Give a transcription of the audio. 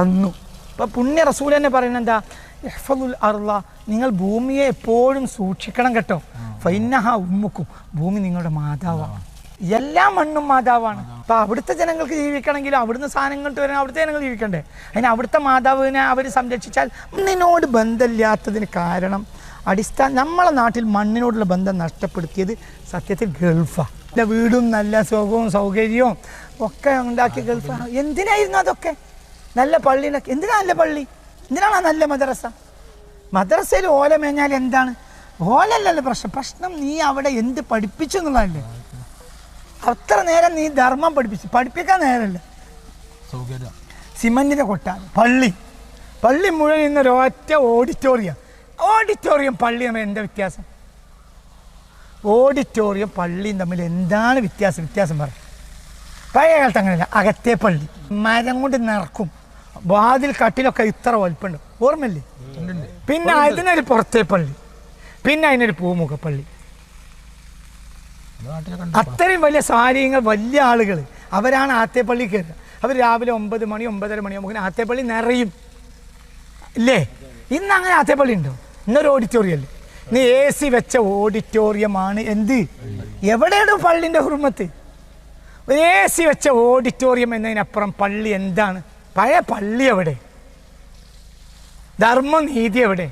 തന്നു. ഇപ്പൊ പുണ്യ റസൂൽ തന്നെ പറയുന്നത് എന്താ? എഫുൽ അർള നിങ്ങൾ ഭൂമിയെ എപ്പോഴും സൂക്ഷിക്കണം കേട്ടോ. ഫൈനഹ ഉമ്മുക്കും ഭൂമി നിങ്ങളുടെ മാതാവാണ് എല്ലാ മണ്ണും മാതാവാണ്. അപ്പൊ അവിടുത്തെ ജനങ്ങൾക്ക് ജീവിക്കണമെങ്കിൽ അവിടുന്ന് സാധനങ്ങൾ വരാൻ അവിടുത്തെ ജനങ്ങൾ ജീവിക്കണ്ടേ? അതിന് അവിടുത്തെ മാതാവിനെ അവർ സംരക്ഷിച്ചാൽ മണ്ണിനോട് ബന്ധമില്ലാത്തതിന് കാരണം അടിസ്ഥാന നമ്മളെ നാട്ടിൽ മണ്ണിനോടുള്ള ബന്ധം നഷ്ടപ്പെടുത്തിയത് സത്യത്തിൽ ഗൾഫാണ് വീടും നല്ല സുഖവും സൗകര്യവും ഒക്കെ ഉണ്ടാക്കിയ ഗൾഫാണ് എന്തിനായിരുന്നു അതൊക്കെ? നല്ല പള്ളിനൊക്കെ എന്തിനാ നല്ല പള്ളി? എന്തിനാണ് നല്ല മദ്രസ? മദ്രസയിൽ ഓല മേഞ്ഞാൽ എന്താണ്? ഓലല്ലല്ലോ പ്രശ്നം. പ്രശ്നം നീ അവിടെ എന്ത് പഠിപ്പിച്ചു എന്നുള്ളതല്ലേ? അത്ര നേരം നീ ധർമ്മം പഠിപ്പിച്ചു. പഠിപ്പിക്കാൻ നേരമല്ല. സിമന്റിന്റെ കൊട്ടാണ് പള്ളി. പള്ളി മുഴുവൻ ഇന്നൊരു ഒറ്റ ഓഡിറ്റോറിയം. ഓഡിറ്റോറിയം പള്ളി തമ്മിൽ എന്താ വ്യത്യാസം? ഓഡിറ്റോറിയം പള്ളിയും തമ്മിൽ എന്താണ് വ്യത്യാസം? വ്യത്യാസം പറ. പഴയ കാലത്ത് അങ്ങനെയല്ല. അകത്തെ പള്ളി. മരം കൊണ്ട് നിറക്കും. വാതിൽ കട്ടിലൊക്കെ ഇത്ര വലിപ്പുണ്ട്. ഓർമ്മയില്ലേ? പിന്നെ അതിനൊരു പുറത്തെ പള്ളി. പിന്നെ അതിനൊരു പൂമുഖ പള്ളി. അത്രയും വലിയ സാരീങ്ങൾ വലിയ ആളുകൾ അവരാണ് ആത്തേപ്പള്ളി കയറുക. അവർ രാവിലെ ഒമ്പത് മണി ഒമ്പതര മണിയാകുമ്പോൾ ആത്തേപ്പള്ളി നിറയും. ഇല്ലേ? ഇന്ന് അങ്ങനെ ആത്തേപ്പള്ളി ഉണ്ടോ? ഇന്നൊരു ഓഡിറ്റോറിയം അല്ലേ? ഇന്ന് എ സി വെച്ച ഓഡിറ്റോറിയമാണ് എന്ത്? എവിടെയാണ് പള്ളിന്റെ ഹുർമത്ത് എ സി വെച്ച ഓഡിറ്റോറിയം എന്നതിനപ്പുറം പള്ളി എന്താണ്? പഴയ പള്ളി എവിടെ? ധർമ്മനീതി എവിടെ?